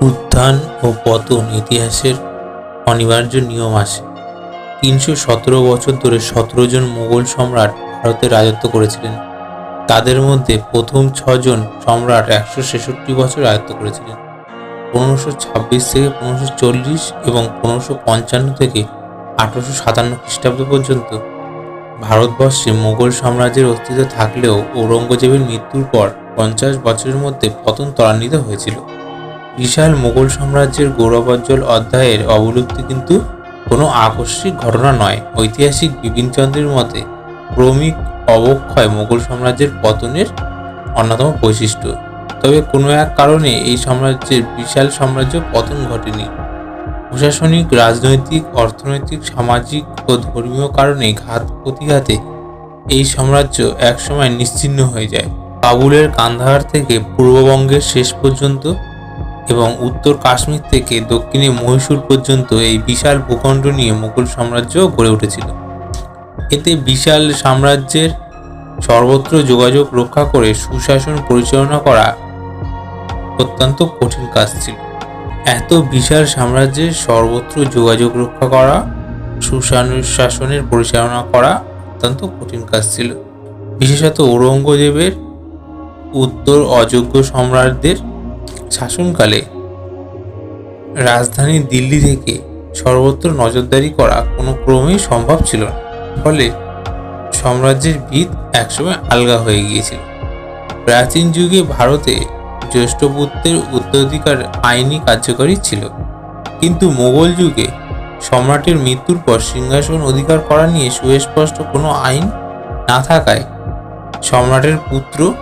উত্থান ও পতন ইতিহাসের অনিবার্য নিয়ম আসে তিনশো সতেরো বছর ধরে সতেরো জন মুঘল সম্রাট ভারতে রাজত্ব করেছিলেন। তাদের মধ্যে প্রথম ছজন সম্রাট একশো ছেষট্টি বছর রাজত্ব করেছিলেন। পনেরোশো ছাব্বিশ থেকে পনেরোশো চল্লিশ এবং পনেরোশো পঞ্চান্ন থেকে আঠারোশো সাতান্ন খ্রিস্টাব্দ পর্যন্ত ভারতবর্ষে মুঘল সাম্রাজ্যের অস্তিত্ব থাকলেও ঔরঙ্গজেবের মৃত্যুর পর পঞ্চাশ বছরের মধ্যে পতন ত্বরান্বিত হয়েছিল। বিশাল মোগল সাম্রাজ্যের গৌরবোজ্জ্বল অধ্যায়ের অবলুপ্তি কিন্তু কোনো আকস্মিক ঘটনা নয়। ঐতিহাসিক বিপিনচন্দ্রের মতে ক্রমিক অবক্ষয় মোগল সাম্রাজ্যের পতনের অন্যতম বৈশিষ্ট্য। তবে কোনো এক কারণে এই সাম্রাজ্যের বিশাল সাম্রাজ্য পতন ঘটেনি। প্রশাসনিক, রাজনৈতিক, অর্থনৈতিক, সামাজিক ও ধর্মীয় কারণে ঘাত প্রতিঘাতে এই সাম্রাজ্য একসময় নিশ্চিহ্ন হয়ে যায়। কাবুলের কান্দাহার থেকে পূর্ববঙ্গের শেষ পর্যন্ত এবং উত্তর কাশ্মীর থেকে দক্ষিণে মহীশূর পর্যন্ত এই বিশাল ভূখণ্ড নিয়ে মুঘল সাম্রাজ্য গড়ে উঠেছিল। এতে বিশাল সাম্রাজ্যের সর্বত্র যোগাযোগ রক্ষা করে সুশাসন পরিচালনা করা অত্যন্ত কঠিন কাজ ছিল। এত বিশাল সাম্রাজ্যের সর্বত্র যোগাযোগ রক্ষা করা, সুশাসনের পরিচালনা করা অত্যন্ত কঠিন কাজ ছিল। বিশেষত ঔরঙ্গজেবের উত্তর অযোগ্য সম্রাটদের শাসনকালে রাজধানী দিল্লি থেকে সর্বত্র নজরদারি করা কোনো ক্রমেই সম্ভব ছিল না। ফলে সাম্রাজ্যের ভিত একসময় আলগা হয়ে গিয়েছিল। প্রাচীন যুগে ভারতে জ্যেষ্ঠপুত্রের উত্তরাধিকার আইনি কার্যকরী ছিল। কিন্তু মোগল যুগে সম্রাটের মৃত্যুর পর সিংহাসন অধিকার করা নিয়ে সুস্পষ্ট কোনো আইন না থাকায় সম্রাটের পুত্র,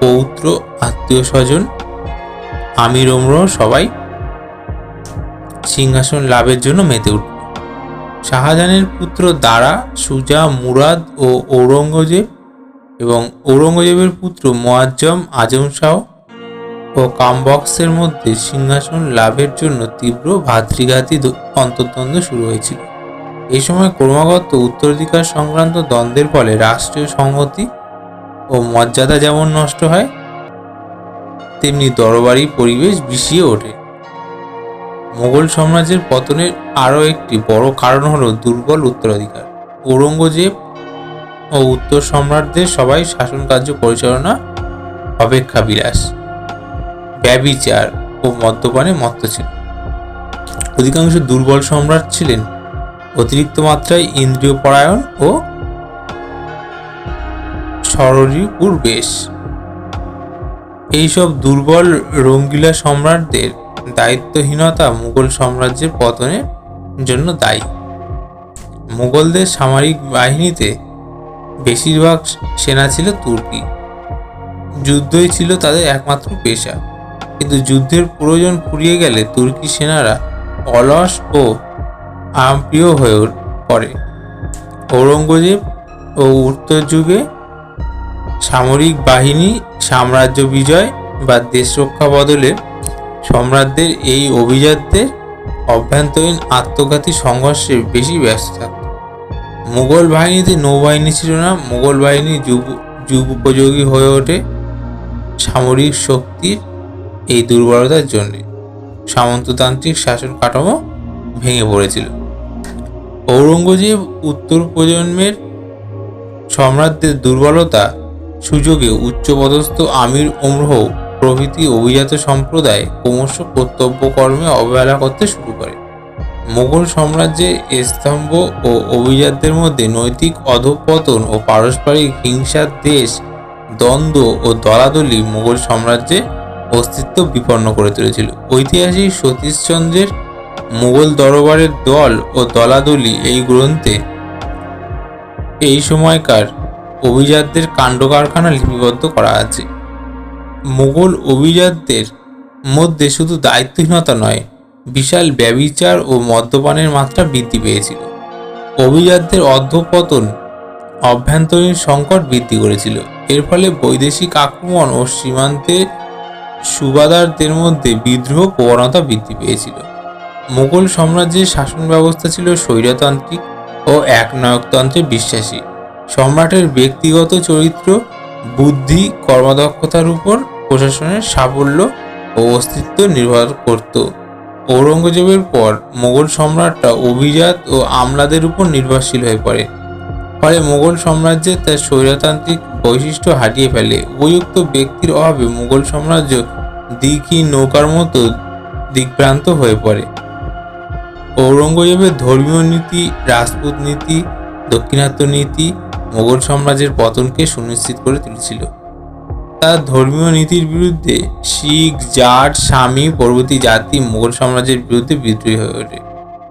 পৌত্র, আত্মীয় স্বজন আমির ওমর সবাই সিংহাসন লাভের জন্য মেতে উঠল শাহজাহানের পুত্র দারা, সুজা, মুরাদ ও ঔরঙ্গজেব এবং ঔরঙ্গজেবের পুত্র মোয়াজ্জম, আজম শাহ ও কামবক্সের মধ্যে সিংহাসন লাভের জন্য তীব্র ভাতৃঘাতী অন্তর্দ্বন্দ্ব শুরু হয়েছিল। এই সময় ক্রমাগত উত্তরাধিকার সংক্রান্ত দ্বন্দ্বের ফলে রাষ্ট্রীয় সংহতি ও মর্যাদা যেমন নষ্ট হয় তেমনি দরবারি পরিবেশ বিষিয়ে ওঠে। মোগল সাম্রাজ্যের পতনের আরও একটি বড় কারণ হলো দুর্বল উত্তরাধিকার। ঔরঙ্গজেব ও উত্তর সম্রাটদের সবাই শাসন কার্য পরিচালনা অপেক্ষা বিলাস ব্যবিচার ও মদ্যপানে মত্ত ছিল অধিকাংশ দুর্বল সম্রাট ছিলেন অতিরিক্ত মাত্রায় ইন্দ্রিয় পরায়ণ ও সররিপুর বেশ এইসব দুর্বল রঙ্গিলা সম্রাটদের দায়িত্বহীনতা মুঘল সাম্রাজ্যের পতনের জন্য দায়ী। মুঘলদের সামরিক বাহিনীতে বেশিরভাগ সেনা ছিল তুর্কি। যুদ্ধই ছিল তাদের একমাত্র পেশা। কিন্তু যুদ্ধের প্রয়োজন ফুরিয়ে গেলে তুর্কি সেনারা অলস ও আমপ্রিয় হয়ে পড়ে ঔরঙ্গজেব ও উত্তর যুগে সামরিক বাহিনী, সাম্রাজ্য বিজয় বা দেশ রক্ষা বদলে সম্রাটদের এই অভিজাতদের অভ্যন্তরীণ আত্মঘাতী সংঘর্ষে বেশি ব্যস্ত থাকত মুঘল বাহিনীতে নৌবাহিনী ছিল না, মুঘল বাহিনী যুগ যুগ উপযোগী হয়ে ওঠে সামরিক শক্তির এই দুর্বলতার জন্যে। সামন্ততান্ত্রিক শাসন কাঠামো ভেঙে পড়েছিল। ঔরঙ্গজেব উত্তর প্রজন্মের সম্রাটদের দুর্বলতা সুযোগে উচ্চপদস্থ আমির ওমরহ প্রভৃতি অভিজাত সম্প্রদায় ক্রমশ কর্তব্য কর্মে অবহেলা করতে শুরু করে। মোগল সাম্রাজ্যের স্তম্ভ ও অভিজাতদের মধ্যে নৈতিক অধঃপতন ও পারস্পরিক হিংসার দেশ, দ্বন্দ্ব ও দলাদলি মোগল সাম্রাজ্যে অস্তিত্ব বিপন্ন করে তুলেছিল। ঐতিহাসিক সতীশচন্দ্রের মুঘল দরবারের দল ও দলাদলি এই গ্রন্থে এই সময়কার অভিজাতদের কাণ্ডকারখানা লিপিবদ্ধ করা আছে। মুঘল অভিজাতদের মধ্যে শুধু দায়িত্বহীনতা নয়, বিশাল ব্যবিচার ও মদ্যপানের মাত্রা বৃদ্ধি পেয়েছিল। অভিজাতদের অর্ধপতন অভ্যন্তরীণ সংকট বৃদ্ধি করেছিল। এর ফলে বৈদেশিক আক্রমণ ও সীমান্তে সুবাদারদের মধ্যে বিদ্রোহ প্রবণতা বৃদ্ধি পেয়েছিল। মুঘল সাম্রাজ্যের শাসন ব্যবস্থা ছিল স্বৈরতান্ত্রিক ও একনায়কতন্ত্রে বিশ্বাসী। সম্রাটের ব্যক্তিগত চরিত্র, বুদ্ধি, কর্মদক্ষতার উপর প্রশাসনের সাফল্য ও অস্তিত্ব নির্ভর করত। ঔরঙ্গজেবের পর মোগল সম্রাটরা অভিজাত ও আমলাদের উপর নির্ভরশীল হয়ে পড়ে। ফলে মোগল সাম্রাজ্যের তার স্বৈরতান্ত্রিক বৈশিষ্ট্য হারিয়ে ফেলে। উপযুক্ত ব্যক্তির অভাবে মোগল সাম্রাজ্য দিকি নৌকার মতো দিকভ্রান্ত হয়ে পড়ে। ঔরঙ্গজেবের ধর্মীয় নীতি, রাজপুত নীতি, দক্ষিণাত্য নীতি মোগল সাম্রাজ্যের পতনকে সুনিশ্চিত করে তুলেছিল তার ধর্মীয় নীতির বিরুদ্ধে শিখ, জাট, স্বামী প্রভৃতি জাতি মোগল সাম্রাজ্যের বিরুদ্ধে বিদ্রোহী হয়ে ওঠে।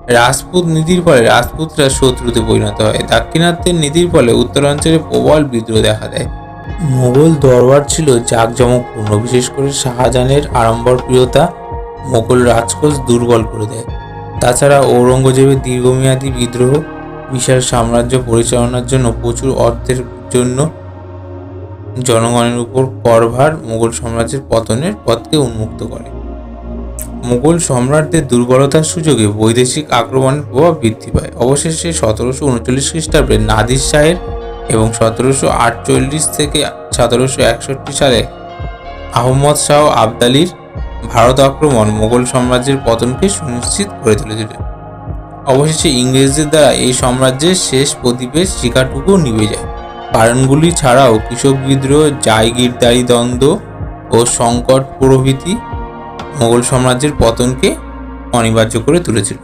রাজপুত নীতির ফলে রাজপুতরা শত্রুতে পরিণত হয়। দাক্ষিণাত্যের নীতির ফলে উত্তরাঞ্চলে প্রবল বিদ্রোহ দেখা দেয়। মোগল দরবার ছিল জাঁকজমকপূর্ণ। বিশেষ করে শাহজাহানের আড়ম্বর প্রিয়তা মোগল রাজকোষ দুর্বল করে দেয়। তাছাড়া ঔরঙ্গজেবের দীর্ঘমেয়াদী বিদ্রোহ বিশাল সাম্রাজ্য পরিচালনার জন্য প্রচুর অর্থের জন্য জনগণের উপর করভার মুঘল সাম্রাজ্যের পতনের পথকে উন্মুক্ত করে। মুঘল সম্রাটদের দুর্বলতার সুযোগে বৈদেশিক আক্রমণের প্রভাব বৃদ্ধি পায়। অবশেষে সতেরোশো উনচল্লিশ খ্রিস্টাব্দে নাদির শাহের এবং সতেরোশো আটচল্লিশ থেকে সতেরোশো একষট্টি সালে আহমদ শাহ আবদালির ভারত আক্রমণ মুঘল সাম্রাজ্যের পতনকে সুনিশ্চিত করে তুলেছিল। অবশেষে ইংরেজদের দ্বারা এই সাম্রাজ্যের শেষ প্রদীপের শিকারটুকু নিভে যায়। কারণগুলি ছাড়াও কৃষক বিদ্রোহ জায়গিরদারি দ্বন্দ্ব ও সংকট প্রভৃতি মোগল সাম্রাজ্যের পতনকে অনিবার্য করে তুলেছিল।